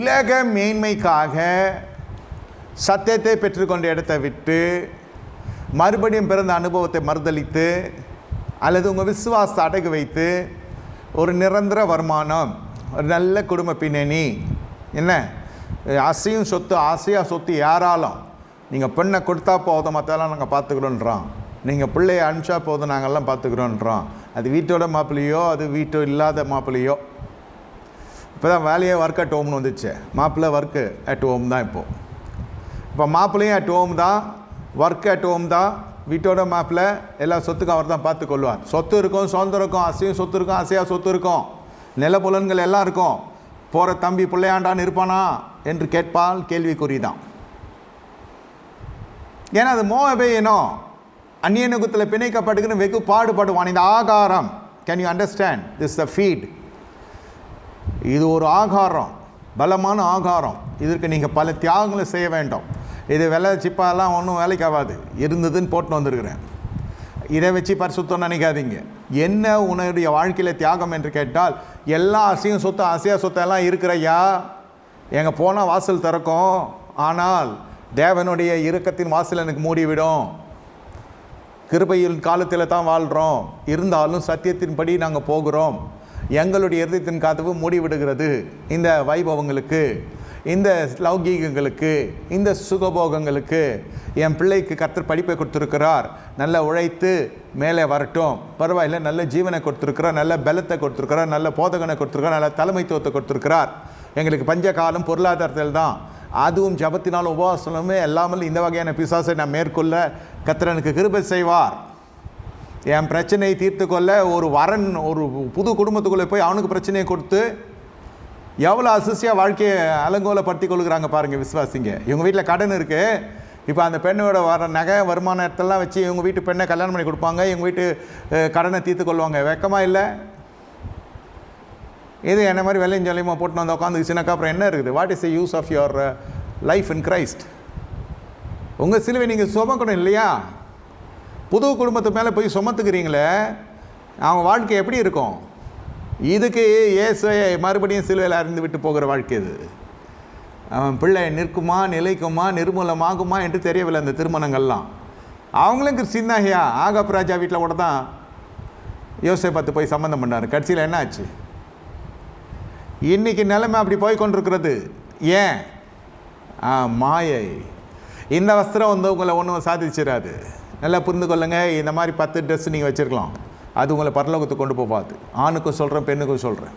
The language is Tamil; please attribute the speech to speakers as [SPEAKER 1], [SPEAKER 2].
[SPEAKER 1] உலக மேன்மைக்காக சத்தியத்தை பெற்றுக்கொண்ட இடத்தை விட்டு மறுபடியும் பிறந்த அனுபவத்தை மறுதளித்து அல்லது உங்கள் விசுவாசத்தை அடகு வைத்து ஒரு நிரந்தர வருமானம் ஒரு நல்ல குடும்ப பின்னணி என்ன? அசையும் சொத்து ஆசையாக சொத்து யாராலும். நீங்கள் பெண்ணை கொடுத்தா போதும் மற்றெல்லாம் நாங்கள் பார்த்துக்கிறோன்றோம். நீங்கள் பிள்ளைய அனுப்பிச்சா போதும் நாங்கள்லாம் பார்த்துக்கிறோன்றோம். அது வீட்டோட மாப்பிள்ளையோ அது வீட்டோ இல்லாத மாப்பிள்ளையோ. இப்போ தான் வேலையே ஒர்க் அட் ஹோம்னு வந்துச்சு. மாப்பிள்ளை ஒர்க்கு அட் ஹோம் தான் இப்போது இப்போ மாப்பிள்ளையும் அட் ஹோம் தான் ஒர்க் அட் ஹோம் தான் வீட்டோட மாப்பிள்ளை எல்லா சொத்துக்கும் அவர் தான் பார்த்து கொள்வார். சொத்து இருக்கும் சுதந்திரம் இருக்கும் அசையும் சொத்து இருக்கும் அசையாக சொத்து இருக்கும். நிலப்புலன்கள் எல்லாம் இருக்கும். போகிற தம்பி பிள்ளையாண்டான்னு இருப்பானா என்று கேட்பால் கேள்விக்குறி தான் ஏன்னா அது மோகவே இனம். அந்நிய பிணைக்கப்பட்டுக்குன்னு பிணைக்கப்படுகிற வெகு பாடுபடுவான். இந்த ஆகாரம். Can you understand this the feed இது ஒரு ஆகாரம் பலமான ஆகாரம். இதற்கு நீங்கள் பல தியாகங்களை செய்ய வேண்டும். இது விலை சிப்பாலாம் ஒன்றும் வேலைக்கு ஆகாது. இருந்ததுன்னு போட்டு வந்திருக்கிறேன். இதை வச்சு பரிசுத்தம் நினைக்காதீங்க. என்ன உன்னுடைய வாழ்க்கையில் தியாகம் என்று கேட்டால் எல்லா அசையும் சொத்தம் அசையா சொத்தெல்லாம் இருக்கிறையா? எங்கள் போனால் வாசல் திறக்கும். ஆனால் தேவனுடைய இறுக்கத்தின் வாசல் எனக்கு மூடிவிடும். கிருபையின் காலத்தில் தான் வாழ்கிறோம் இருந்தாலும் சத்தியத்தின்படி நாங்கள் போகிறோம். எங்களுடைய இருதயத்தின் கதவு மூடிவிடுகிறது. இந்த வைபவங்களுக்கு இந்த லௌகீகங்களுக்கு இந்த சுகபோகங்களுக்கு என் பிள்ளைக்கு கத்தர் படிப்பை கொடுத்துருக்கிறார். நல்லா உழைத்து மேலே வரட்டும். பரவாயில்ல நல்ல ஜீவனை கொடுத்துருக்கிறார் நல்ல பலத்தை கொடுத்துருக்கிறார் நல்ல போதகனை கொடுத்துருக்கிறார் நல்ல தலைமைத்துவத்தை கொடுத்துருக்கிறார். எங்களுக்கு பஞ்ச காலம் பொருளாதாரத்தில் தான். அதுவும் ஜபத்தினாலும் உபவாசனமே எல்லாமல் இந்த வகையான பிசாசை நான் மேற்கொள்ள கத்திரனுக்கு கிருபை செய்வார். என் பிரச்சனையை தீர்த்து கொள்ள ஒரு வரன் ஒரு புது குடும்பத்துக்குள்ளே போய் அவனுக்கு பிரச்சனையை கொடுத்து எவ்வளோ அசிஸ்டியாக வாழ்க்கையை அலங்கோலப்படுத்தி கொள்கிறாங்க பாருங்கள் விஸ்வாசிங்க இவங்க வீட்டில் கடன் இருக்குது இப்போ அந்த பெண்ணோட வர நகை வருமானத்தெல்லாம் வச்சு இவங்க வீட்டு பெண்ணை கல்யாணம் பண்ணி கொடுப்பாங்க இவங்க வீட்டு கடனை தீர்த்து கொள்வாங்க. வெக்கமாக இல்லை? இது என்ன மாதிரி வெள்ளையும் ஜாலியமாக போட்டு வந்து உட்காந்துச்சுனாக்கா அப்புறம் என்ன இருக்குது? What is the use of your life in Christ உங்கள் சிலுவை நீங்கள் சுமக்கணும் இல்லையா? புது குடும்பத்து மேலே போய் சுமத்துக்கிறீங்களே அவங்க வாழ்க்கை எப்படி இருக்கும்? இதுக்கு இயேசுவை மறுபடியும் சிலுவையில் அறிந்து விட்டு போகிற வாழ்க்கை இது. அவன் பிள்ளை நிற்குமா நிலைக்குமா நிர்மூலமாகுமா என்று தெரியவில்லை அந்த திருமணங்கள்லாம். அவங்களும் கிறிஸ்டின் ஐயா. ஆகப் ராஜா வீட்டில் கூட தான் யோசை பார்த்து போய் சம்மந்தம் பண்ணார். கடைசியில் என்ன ஆச்சு? இன்றைக்கி நிலைமை அப்படி போய் கொண்டிருக்கிறது. ஏன்? ஆ மாயை. இந்த வஸ்திரம் வந்து உங்களை ஒன்றும் சாதிச்சிடாது நல்லா புரிந்து கொள்ளுங்க. இந்த மாதிரி பத்து ட்ரெஸ் நீங்கள் வச்சுருக்கலாம். அது உங்களை பரலோகத்துக்கு கொண்டு போகாது. ஆணுக்கும் சொல்கிறேன் பெண்ணுக்கும் சொல்கிறேன்